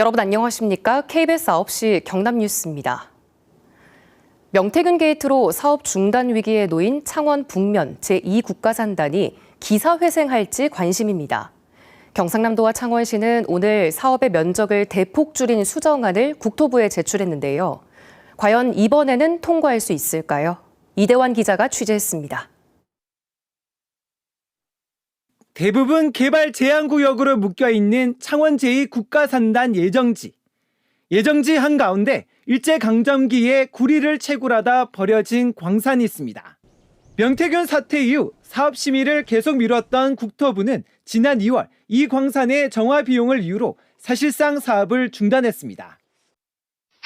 여러분 안녕하십니까? KBS 9시 경남 뉴스입니다. 명태균 게이트로 사업 중단 위기에 놓인 창원 북면 제2국가산단이 기사회생할지 관심입니다. 경상남도와 창원시는 오늘 사업의 면적을 대폭 줄인 수정안을 국토부에 제출했는데요. 과연 이번에는 통과할 수 있을까요? 이대환 기자가 취재했습니다. 대부분 개발 제한구역으로 묶여 있는 창원 제2국가산단 예정지. 예정지 한가운데 일제강점기에 구리를 채굴하다 버려진 광산이 있습니다. 명태균 사태 이후 사업 심의를 계속 미뤘던 국토부는 지난 2월 이 광산의 정화 비용을 이유로 사실상 사업을 중단했습니다.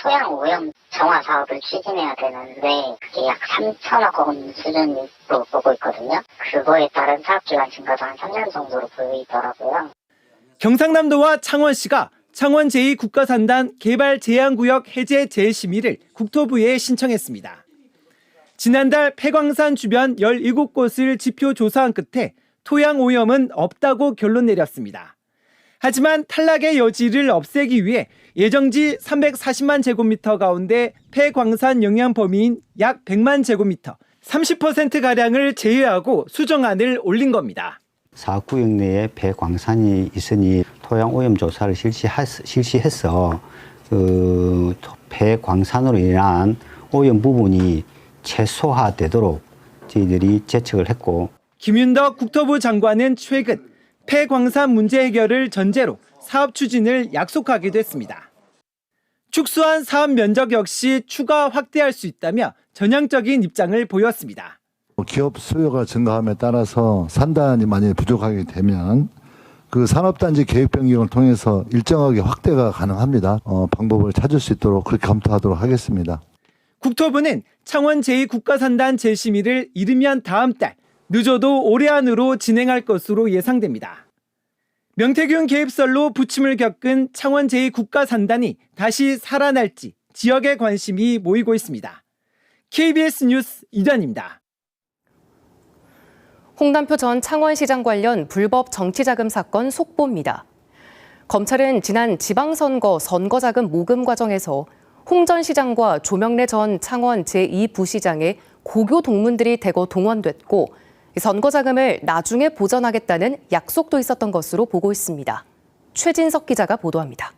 토양 오염 정화 사업을 추진해야 되는데 그게 약 3천억 원 수준으로 보고 있거든요. 그거에 따른 사업 기간 증가도 한 3년 정도로 보이더라고요. 경상남도와 창원시가 창원 제2국가산단 개발 제한구역 해제 재심의를 국토부에 신청했습니다. 지난달 폐광산 주변 17곳을 지표 조사한 끝에 토양 오염은 없다고 결론 내렸습니다. 하지만 탈락의 여지를 없애기 위해 예정지 340만 제곱미터 가운데 폐광산 영향 범위인 약 100만 제곱미터, 30%가량을 제외하고 수정안을 올린 겁니다. 사구역 내에 배광산이 있으니 토양 오염 조사를 실시했, 실시해서 그 배광산으로 인한 오염 부분이 최소화되도록 저희들이 제척을 했고 김윤덕 국토부 장관은 최근 폐광산 문제 해결을 전제로 사업 추진을 약속하기도 했습니다. 축소한 사업 면적 역시 추가 확대할 수 있다며 전향적인 입장을 보였습니다. 기업 수요가 증가함에 따라서 산단이 만약에 부족하게 되면 그 산업단지 계획 변경을 통해서 일정하게 확대가 가능합니다. 어, 방법을 찾을 수 있도록 그렇게 검토하도록 하겠습니다. 국토부는 창원 제2국가산단 재심의를 이르면 다음 달, 늦어도 올해 안으로 진행할 것으로 예상됩니다. 명태균 개입설로 부침을 겪은 창원 제2국가산단이 다시 살아날지 지역의 관심이 모이고 있습니다. KBS 뉴스 이단입니다. 홍남표 전 창원시장 관련 불법 정치자금 사건 속보입니다. 검찰은 지난 지방선거 선거자금 모금 과정에서 홍 전 시장과 조명래 전 창원 제2부시장의 고교 동문들이 대거 동원됐고 선거 자금을 나중에 보전하겠다는 약속도 있었던 것으로 보고 있습니다. 최진석 기자가 보도합니다.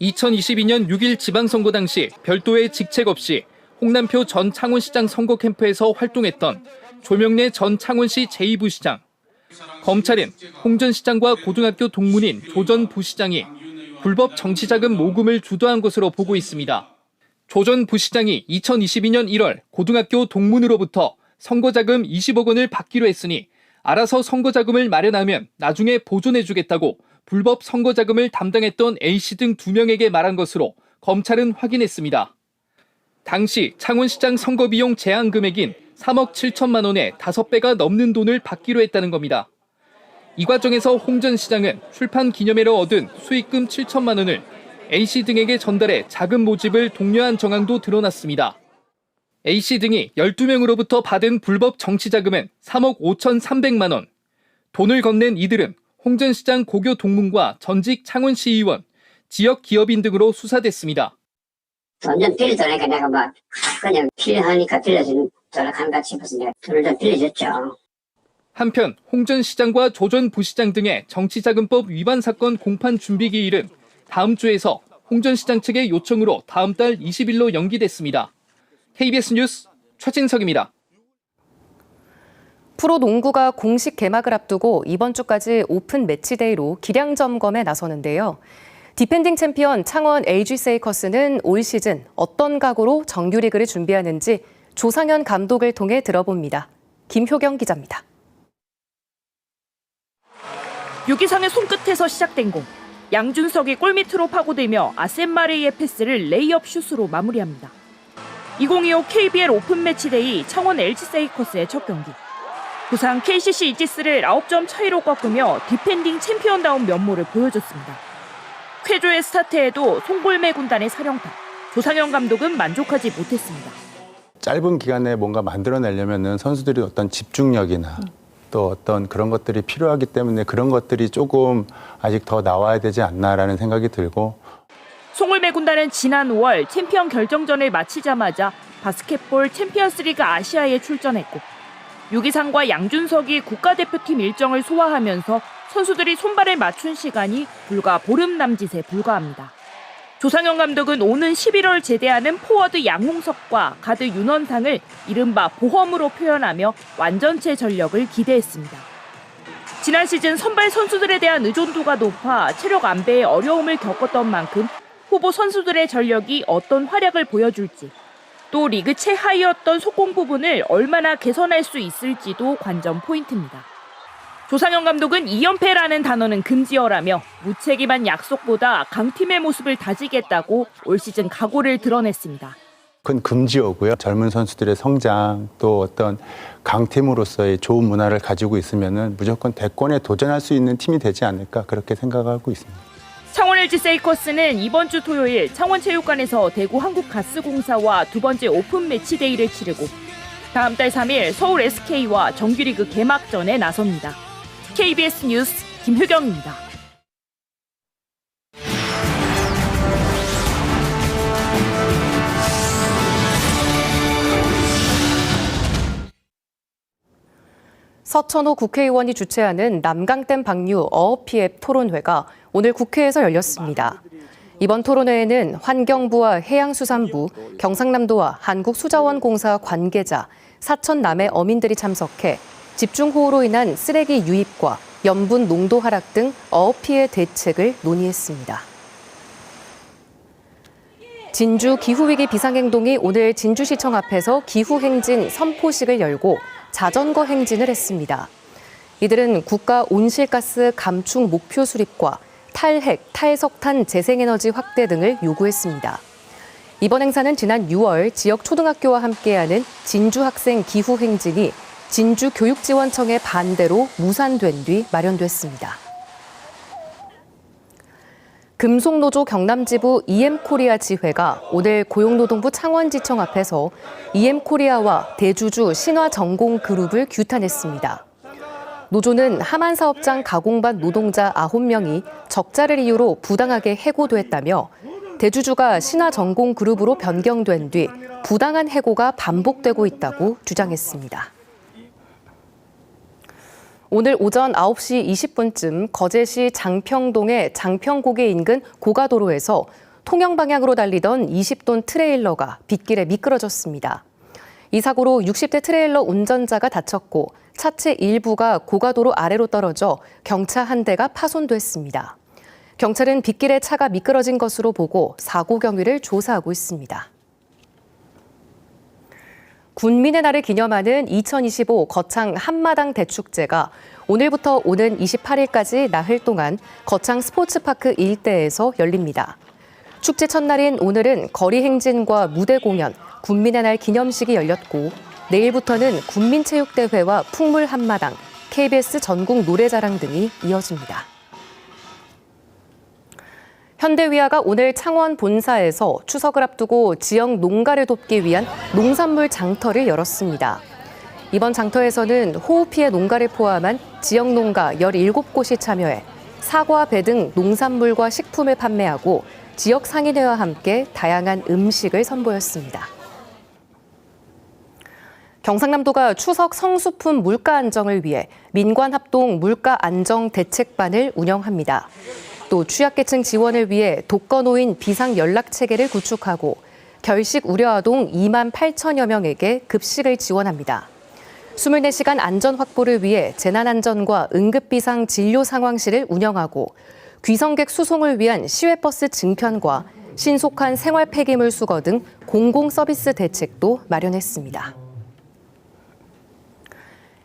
2022년 6일 지방선거 당시 별도의 직책 없이 홍남표 전 창원시장 선거 캠프에서 활동했던 조명래 전 창원시 제2부시장. 검찰은 홍 전 시장과 고등학교 동문인 조 전 부시장이 불법 정치자금 모금을 주도한 것으로 보고 있습니다. 조 전 부시장이 2022년 1월 고등학교 동문으로부터 선거자금 20억 원을 받기로 했으니 알아서 선거자금을 마련하면 나중에 보존해주겠다고 불법 선거자금을 담당했던 A씨 등 두 명에게 말한 것으로 검찰은 확인했습니다. 당시 창원시장 선거비용 제한 금액인 3억 7천만 원의 5배가 넘는 돈을 받기로 했다는 겁니다. 이 과정에서 홍 전 시장은 출판 기념회로 얻은 수익금 7천만 원을 A씨 등에게 전달해 자금 모집을 독려한 정황도 드러났습니다. A씨 등이 12명으로부터 받은 불법 정치 자금은 3억 5천3백만 원. 돈을 건넨 이들은 홍전 시장 고교 동문과 전직 창원시 의원, 지역 기업인 등으로 수사됐습니다. 돈좀 빌려달라니까 내가 막 그냥 필요하니까 빌려주는 도락한가 싶어서 내가 돈을 좀 빌려줬죠. 한편 홍 전 시장과 조 전 부시장 등의 정치자금법 위반 사건 공판 준비 기일은 다음 주에서 홍전 시장 측의 요청으로 다음 달 20일로 연기됐습니다. KBS 뉴스 최진석입니다. 프로 농구가 공식 개막을 앞두고 이번 주까지 오픈 매치데이로 기량 점검에 나서는데요. 디펜딩 챔피언 창원 LG 세이커스는 올 시즌 어떤 각오로 정규리그를 준비하는지 조상현 감독을 통해 들어봅니다. 김효경 기자입니다. 6기상의 손끝에서 시작된 공. 양준석이 골밑으로 파고들며 아센마레이의 패스를 레이업 슛으로 마무리합니다. 2025 KBL 오픈 매치데이 창원 LG 세이커스의 첫 경기. 부산 KCC 이지스를 9점 차이로 꺾으며 디펜딩 챔피언다운 면모를 보여줬습니다. 쾌조의 스타트에도 송골매 군단의 사령탑. 조상현 감독은 만족하지 못했습니다. 짧은 기간에 뭔가 만들어내려면은 선수들이 어떤 집중력이나 또 어떤 그런 것들이 필요하기 때문에 그런 것들이 조금 아직 더 나와야 되지 않나라는 생각이 들고 송울매 군단은 지난 5월 챔피언 결정전을 마치자마자 바스켓볼 챔피언스리그 아시아에 출전했고 유기상과 양준석이 국가대표팀 일정을 소화하면서 선수들이 손발을 맞춘 시간이 불과 보름 남짓에 불과합니다. 조상현 감독은 오는 11월 제대하는 포워드 양홍석과 가드 윤원상을 이른바 보험으로 표현하며 완전체 전력을 기대했습니다. 지난 시즌 선발 선수들에 대한 의존도가 높아 체력 안배에 어려움을 겪었던 만큼 후보 선수들의 전력이 어떤 활약을 보여줄지 또 리그 최하위였던 속공 부분을 얼마나 개선할 수 있을지도 관전 포인트입니다. 조상현 감독은 2연패라는 단어는 금지어라며 무책임한 약속보다 강팀의 모습을 다지겠다고 올 시즌 각오를 드러냈습니다. 큰 금지어고요. 젊은 선수들의 성장 또 어떤 강팀으로서의 좋은 문화를 가지고 있으면은 무조건 대권에 도전할 수 있는 팀이 되지 않을까 그렇게 생각하고 있습니다. 창원 LG 세이커스는 이번 주 토요일 창원체육관에서 대구 한국가스공사와 두 번째 오픈 매치 데이를 치르고 다음 달 3일 서울 SK와 정규리그 개막전에 나섭니다. KBS 뉴스 김효경입니다. 서천호 국회의원이 주최하는 남강댐 방류 어업 피해 토론회가 오늘 국회에서 열렸습니다. 이번 토론회에는 환경부와 해양수산부, 경상남도와 한국수자원공사 관계자, 사천 남해 어민들이 참석해 집중호우로 인한 쓰레기 유입과 염분 농도 하락 등 어업 피해 대책을 논의했습니다. 진주 기후위기 비상행동이 오늘 진주시청 앞에서 기후행진 선포식을 열고 자전거 행진을 했습니다. 이들은 국가 온실가스 감축 목표 수립과 탈핵, 탈석탄 재생에너지 확대 등을 요구했습니다. 이번 행사는 지난 6월 지역 초등학교와 함께하는 진주 학생 기후행진이 진주 교육지원청의 반대로 무산된 뒤 마련됐습니다. 금속노조 경남지부 EM코리아 지회가 오늘 고용노동부 창원지청 앞에서 EM코리아와 대주주 신화전공그룹을 규탄했습니다. 노조는 하만사업장 가공반 노동자 9명이 적자를 이유로 부당하게 해고됐다며 대주주가 신화전공그룹으로 변경된 뒤 부당한 해고가 반복되고 있다고 주장했습니다. 오늘 오전 9시 20분쯤 거제시 장평동의 장평고개 인근 고가도로에서 통영 방향으로 달리던 20톤 트레일러가 빗길에 미끄러졌습니다. 이 사고로 60대 트레일러 운전자가 다쳤고 차체 일부가 고가도로 아래로 떨어져 경차 한 대가 파손됐습니다. 경찰은 빗길에 차가 미끄러진 것으로 보고 사고 경위를 조사하고 있습니다. 군민의 날을 기념하는 2025 거창 한마당 대축제가 오늘부터 오는 28일까지 나흘 동안 거창 스포츠파크 일대에서 열립니다. 축제 첫날인 오늘은 거리 행진과 무대 공연, 군민의 날 기념식이 열렸고 내일부터는 군민체육대회와 풍물 한마당, KBS 전국 노래자랑 등이 이어집니다. 현대위아가 오늘 창원 본사에서 추석을 앞두고 지역 농가를 돕기 위한 농산물 장터를 열었습니다. 이번 장터에서는 호우 피해 농가를 포함한 지역 농가 17곳이 참여해 사과, 배 등 농산물과 식품을 판매하고 지역 상인회와 함께 다양한 음식을 선보였습니다. 경상남도가 추석 성수품 물가 안정을 위해 민관 합동 물가 안정 대책반을 운영합니다. 또 취약계층 지원을 위해 독거노인 비상 연락 체계를 구축하고 결식 우려 아동 2만 8천여 명에게 급식을 지원합니다. 24시간 안전 확보를 위해 재난안전과 응급비상 진료 상황실을 운영하고 귀성객 수송을 위한 시외버스 증편과 신속한 생활 폐기물 수거 등 공공 서비스 대책도 마련했습니다.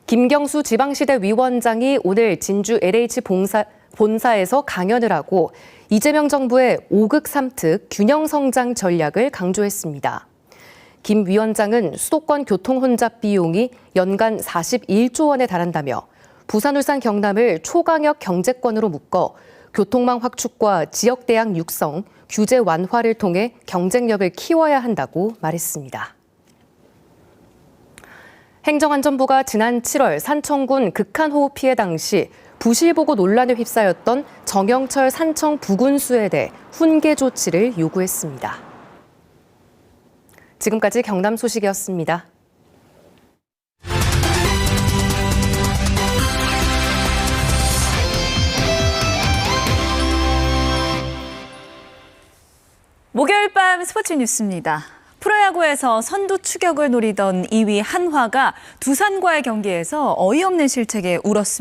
김경수 지방시대 위원장이 오늘 진주 LH 봉사, 본사에서 강연을 하고 이재명 정부의 5극 3특 균형 성장 전략을 강조했습니다. 김 위원장은 수도권 교통 혼잡 비용이 연간 41조 원에 달한다며 부산, 울산, 경남을 초강력 경제권으로 묶어 교통망 확충과 지역 대학 육성, 규제 완화를 통해 경쟁력을 키워야 한다고 말했습니다. 행정안전부가 지난 7월 산청군 극한호우 피해 당시 부실 보고 논란에 휩싸였던 정영철 산청 부군수에 대해 훈계 조치를 요구했습니다. 지금까지 경남 소식이었습니다. 목요일 밤 스포츠 뉴스입니다. 프로야구에서 선두 추격을 노리던 2위 한화가 두산과의 경기에서 어이없는 실책에 울었습니다.